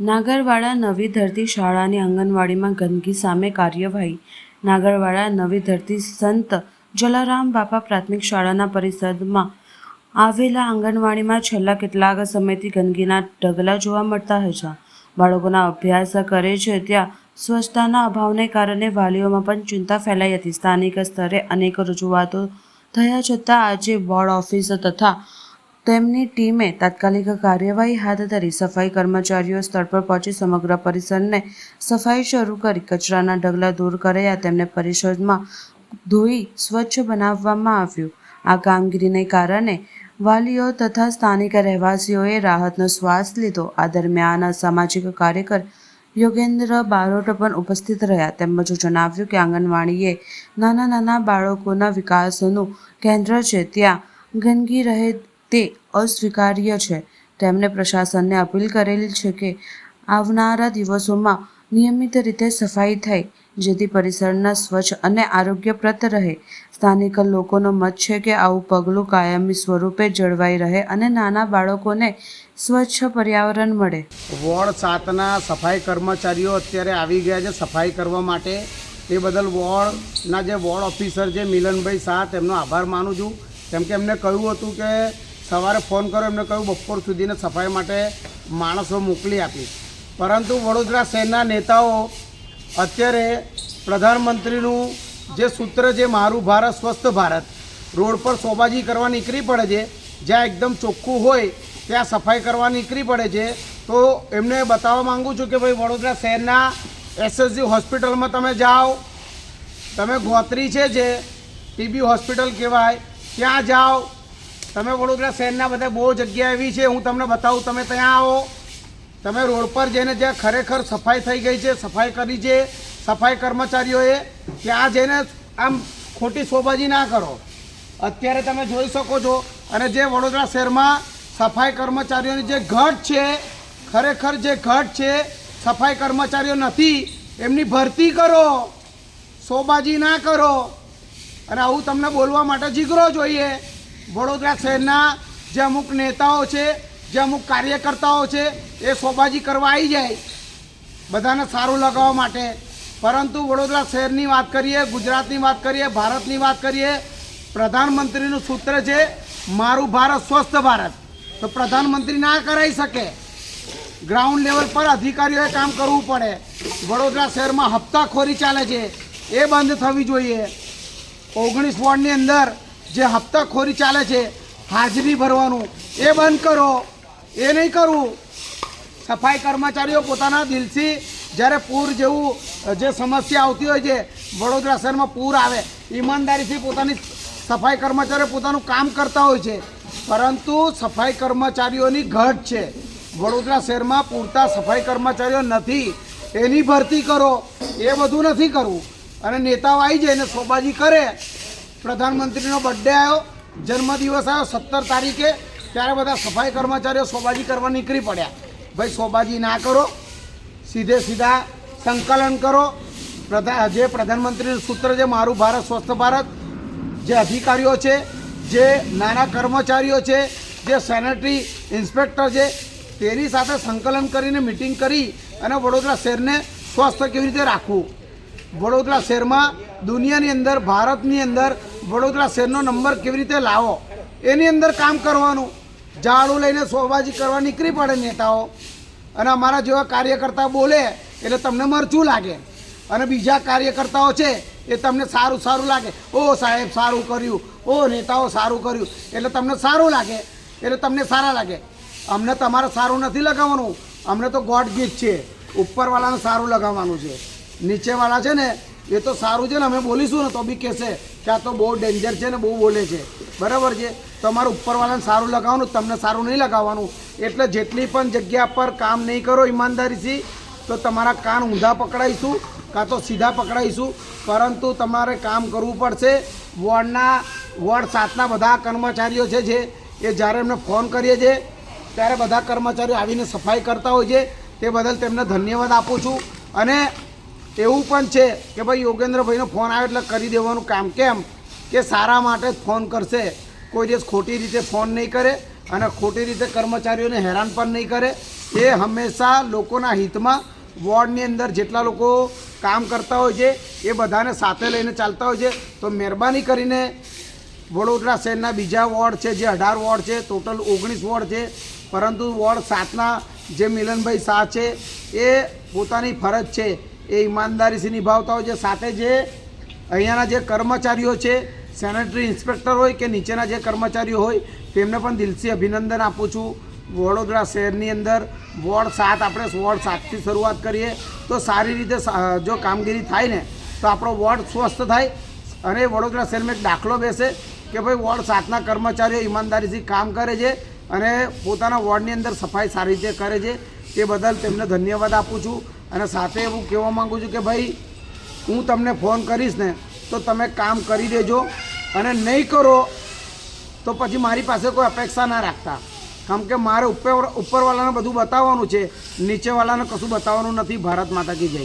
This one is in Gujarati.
નાગરવાડા નવી ધરતી શાળાની આંગણવાડીમાં ગંદકી સામે કાર્યવાહી. નાગરવાડા નવી ધરતી સંત જલારામ બાપા પ્રાથમિક શાળાના પરિસરમાં આવેલા આંગણવાડીમાં છેલ્લા કેટલાક સમયથી ગંદકીના ઢગલા જોવા મળતા હતા બાળકોના અભ્યાસ કરે છે ત્યાં સ્વચ્છતાના અભાવને કારણે વાલીઓમાં પણ ચિંતા ફેલાઈ હતી. સ્થાનિક સ્તરે અનેક રજૂઆતો થયા છતાં આજે બોર્ડ ઓફિસ તથા તેમની ટીમે તાત્કાલિક કાર્યવાહી હાથ ધરી સફાઈ કર્મચારીઓ સ્થળ પર પહોંચી સમગ્ર પરિસરને સફાઈ શરૂ કરી કચરાના ઢગલા દૂર કર્યા. તેમને પરિષદમાં ધોઈ સ્વચ્છ બનાવવામાં આવ્યું. આ કામગીરીને કારણે વાલીઓ તથા સ્થાનિક રહેવાસીઓએ રાહતનો શ્વાસ લીધો. આ દરમિયાન સામાજિક કાર્યકર યોગેન્દ્ર બારોટ પણ ઉપસ્થિત રહ્યા. તેમજ જણાવ્યું કે આંગણવાડીએ નાના નાના બાળકોના વિકાસનું કેન્દ્ર છે. ત્યાં ગંદકી રહે તે અસ્વીકાર્ય છે. તેમણે પ્રશાસનને અપીલ કરેલી છે કે આવનારા દિવસોમાં નિયમિત રીતે સફાઈ થાય, જેથી પરિસરના સ્વચ્છ અને આરોગ્યપ્રદ રહે. સ્થાનિક લોકોનો મત છે કે આવું પગલું કાયમી સ્વરૂપે જળવાઈ રહે અને નાના બાળકોને સ્વચ્છ પર્યાવરણ મળે. વોર્ડ સાતના સફાઈ કર્મચારીઓ અત્યારે આવી ગયા છે સફાઈ કરવા માટે. તે બદલ વોર્ડના જે વોર્ડ ઓફિસર છે મિલનભાઈ શાહ, તેમનો આભાર માનું છું. કેમ કે એમને કહ્યું હતું કે સવારે ફોન કર્યો, એમને કહ્યું બપોર સુધીને સફાઈ માટે માણસો મોકલી આપીશ પરંતુ વડોદરા શહેરના નેતાઓ અત્યારે પ્રધાનમંત્રીનું જે સૂત્ર છે, મારું ભારત, સ્વસ્થ ભારત રોડ પર સોબાજી કરવા નીકળી પડે છે. જ્યાં એકદમ ચોખ્ખું હોય, ત્યાં સફાઈ કરવા નીકળી પડે છે. તો એમને બતાવવા માંગુ છું કે ભાઈ, વડોદરા શહેરના એસએસજી હોસ્પિટલમાં તમે જાઓ. તમે ગોત્રી છે જે ટીબી હોસ્પિટલ કહેવાય. ત્યાં જાઓ. તમે વડોદરા શહેરના બધા બહુ જગ્યા એવી છે, હું તમને બતાવું, તમે ત્યાં આવો. તમે રોડ પર જઈને જ્યાં ખરેખર સફાઈ થઈ ગઈ છે, સફાઈ કરી છે, સફાઈ કર્મચારીઓએ ત્યાં જઈને આમ ખોટી શોબાજી ના કરો. અત્યારે તમે જોઈ શકો છો, અને જે વડોદરા શહેરમાં સફાઈ કર્મચારીઓની જે ઘટ છે, ખરેખર જે ઘટ છે, સફાઈ કર્મચારીઓ નથી, એમની ભરતી કરો, શોબાજી ના કરો. અને આવું તમને બોલવા માટે જીગરો જોઈએ. વડોદરા શહેરના જે અમુક નેતાઓ છે, જે અમુક કાર્યકર્તાઓ છે, એ શોબાજી કરવા આવી જાય. બધાને સારું લગાવવા માટે. પરંતુ વડોદરા શહેરની વાત કરીએ, ગુજરાતની વાત કરીએ, ભારતની વાત કરીએ, પ્રધાનમંત્રીનું સૂત્ર છે, મારું ભારત સ્વસ્થ ભારત. તો પ્રધાનમંત્રી ના કરાવી શકે. ગ્રાઉન્ડ લેવલ પર અધિકારીઓએ કામ કરવું પડે. વડોદરા શહેરમાં હપ્તાખોરી ચાલે છે. એ બંધ થવી જોઈએ. ઓગણીસ વોર્ડની અંદર જે હપ્તાખોરી ચાલે છે, હાજરી ભરવાનું, એ બંધ કરો. એ નહીં કરવું સફાઈ કર્મચારીઓ પોતાના દિલથી જ્યારે પૂર જેવું જે સમસ્યા આવતી હોય છે, વડોદરા શહેરમાં પૂર આવે, ઈમાનદારીથી પોતાની સફાઈ કર્મચારીઓ પોતાનું કામ કરતા હોય છે. પરંતુ સફાઈ કર્મચારીઓની ઘટ છે. વડોદરા શહેરમાં પૂરતા સફાઈ કર્મચારીઓ નથી. એની ભરતી કરો. એ બધું નથી કરવું અને નેતાઓ આવી જાય ને શોબાજી કરે. પ્રધાનમંત્રીનો બર્થડે આવ્યો, જન્મદિવસ આવ્યો સત્તર તારીખે, ત્યારે બધા સફાઈ કર્મચારીઓ સોબાજી કરવા નીકળી પડ્યા. ભાઈ સોબાજી ના કરો, સીધે સીધા સંકલન કરો. પ્રધા, જે પ્રધાનમંત્રીનું સૂત્ર છે, મારું ભારત, સ્વસ્થ ભારત જે અધિકારીઓ છે, જે નાના કર્મચારીઓ છે, જે સેનેટરી ઇન્સ્પેક્ટર છે, તેની સાથે સંકલન કરીને મિટિંગ કરી અને વડોદરા શહેરને સ્વસ્થ કેવી રીતે રાખવું? વડોદરા શહેરમાં દુનિયાની અંદર, ભારતની અંદર વડોદરા શહેરનો નંબર કેવી રીતે લાવો? એની અંદર કામ કરવાનું. ઝાડું લઈને શોબાજી કરવા નીકળી પડે નેતાઓ. અને અમારા જેવા કાર્યકર્તા બોલે, એટલે તમને મરચું લાગે. અને બીજા કાર્યકર્તાઓ છે, એ તમને સારું સારું લાગે. ઓ સાહેબ, સારું કર્યું. ઓ નેતાઓ, સારું કર્યું. એટલે તમને સારું લાગે. એટલે તમને સારા લાગે. અમને તમારે સારું નથી લગાવવાનું. અમને તો ગોડ ગીત છે. ઉપરવાળાને સારું લગાવવાનું છે. નીચેવાળા છે ને એ તો સારું છે ને, અમે બોલીશું ને, તો બી કહેશે કે આ તો બહુ ડેન્જર છે ને, બહુ બોલે છે. બરાબર છે? તમારું ઉપરવાળાને સારું લગાવવાનું, તમને સારું નહીં લગાવવાનું. એટલે જેટલી પણ જગ્યા પર કામ નહીં કરો ઈમાનદારીથી, તો તમારા કાન ઊંધા પકડાઈશું, કાં તો સીધા પકડાઈશું. પરંતુ તમારે કામ કરવું પડશે. વોર્ડના, વોર્ડ સાતના બધા કર્મચારીઓ છે જે એ જ્યારે એમને ફોન કરીએ છીએ, ત્યારે બધા કર્મચારીઓ આવીને સફાઈ કરતા હોય છે. તે બદલ તેમને ધન્યવાદ આપું છું. અને એવું પણ છે કે ભાઈ યોગેન્દ્રભાઈનો ફોન આવ્યો એટલે કરી દેવાનું કામ. કેમ? કે સારા માટે જ ફોન કરશે. કોઈ દિવસ ખોટી રીતે ફોન નહીં કરે અને ખોટી રીતે કર્મચારીઓને હેરાન પણ નહીં કરે. એ હંમેશા લોકોના હિતમાં વોર્ડની અંદર જેટલા લોકો કામ કરતા હોય છે, એ બધાને સાથે લઈને ચાલતા હોય છે. તો મહેરબાની કરીને વડોદરા શહેરના બીજા વોર્ડ છે, જે અઢાર વોર્ડ છે, ટોટલ ઓગણીસ વોર્ડ છે. પરંતુ વોર્ડ સાતના જે મિલનભાઈ શાહ છે, એ પોતાની ફરજ છે એ ઈમાનદારીથી નિભાવતા હોય છે. સાથે જે અહીંયાના જે કર્મચારીઓ છે સેનેટરી ઇન્સ્પેક્ટર હોય કે નીચેના જે કર્મચારીઓ હોય, તેમને પણ દિલથી અભિનંદન આપું છું. વડોદરા શહેરની અંદર વોર્ડ સાત, આપણે વોર્ડ સાતથી શરૂઆત કરીએ. તો સારી રીતે જો કામગીરી થાય ને, તો આપણો વોર્ડ સ્વસ્થ થાય અને વડોદરા શહેરમાં એક દાખલો બેસે કે ભાઈ વોર્ડ સાતના કર્મચારીઓ ઈમાનદારીથી કામ કરે છે અને પોતાના વોર્ડની અંદર સફાઈ સારી રીતે કરે છે. તે બદલ તેમને ધન્યવાદ આપું છું. અને સાથે એવું કહેવા માગું છું કે ભાઈ, હું તમને ફોન કરીશ ને, તો તમે કામ કરી દેજો અને નહીં કરો, તો પછી મારી પાસે કોઈ અપેક્ષા ના રાખતા. કેમ કે મારે ઉપર, ઉપરવાળાને બધું બતાવવાનું છે, નીચેવાળાને કશું બતાવવાનું નથી, ભારત માતા કી જય.